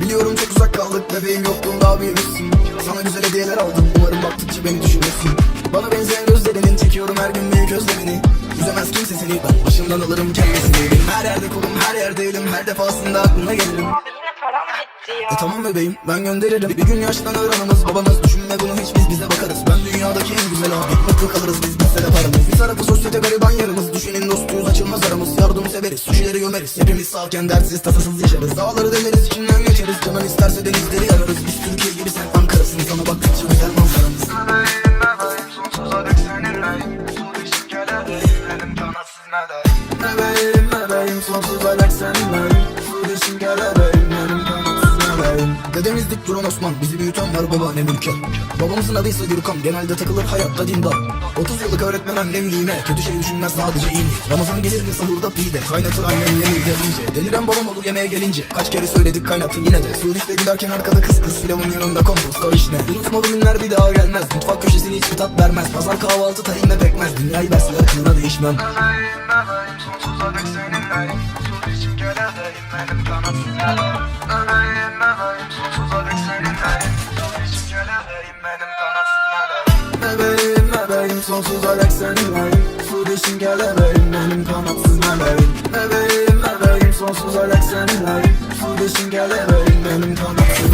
Biliyorum çok uzak kaldık bebeğim yoktun daha büyümüşsün. Sana güzel hediyeler aldım umarım baktıkça beni düşünürsün. Bana benzeyen gözlerinin çekiyorum her gün büyük özlemini. Üzemez kimse seni ben başından alırım kendisini. Her yerde kolum her yerde elim her defasında aklına gelirim. Abi yine param bitti ya. E tamam bebeğim ben gönderirim. Bir gün yaşlanır anamız babamız düşünme bunu hiç biz tarafı sosyete gariban yarımız Düşünün dostuyuz açılmaz aramız. Yardım severiz suçları gömeriz. Hepimiz sağken dertsiz tasasız yaşarız. Dağları deleriz içinden geçeriz. Canın isterse denizleri yararız. Biz Türkiye gibi sen Ankara'sın. Sana baktıkça güzel manzaramız. Bebeğim bebeğim sonsuza dek seninleyim Su düşün kelebeğim Benim kanatsız meleğim Bebeğim bebeğim sonsuza dek seninleyim Dedemiz dik duran Osman Bizi büyüten var babaannem Ülker Babamızın adı ise Gürkan Genelde takılır hayatta dindar. 30 yıllık öğretmen annem Kötü şey düşünmez sadece iyi. Ramazan gelir mi sahurda pide Kaynatır annem yemeği gelince. Deliren babam olur yemeğe gelince Kaç kere söyledik kaynatın yine de. Surişte giderken arkada kız kız Pilavın yanında komposto işne Unutma bu günler bir daha gelmez Mutfak köşesini hiçbir tat vermez. Pazar kahvaltı tahinle pekmez Dünyayı verseler kılına değişmem. Bebeğim sonsuza dek seninleyim Sur için kelebeğim benim kanatsız meleğim Bebeğim benim meleğim Bebeğim bebeğim sonsuza dek seninleyim Sur için kelebeğim benim kanatsız meleğim Bebeğim bebeğim sonsuza dek seninleyim Sur için kelebeğim benim kanatsız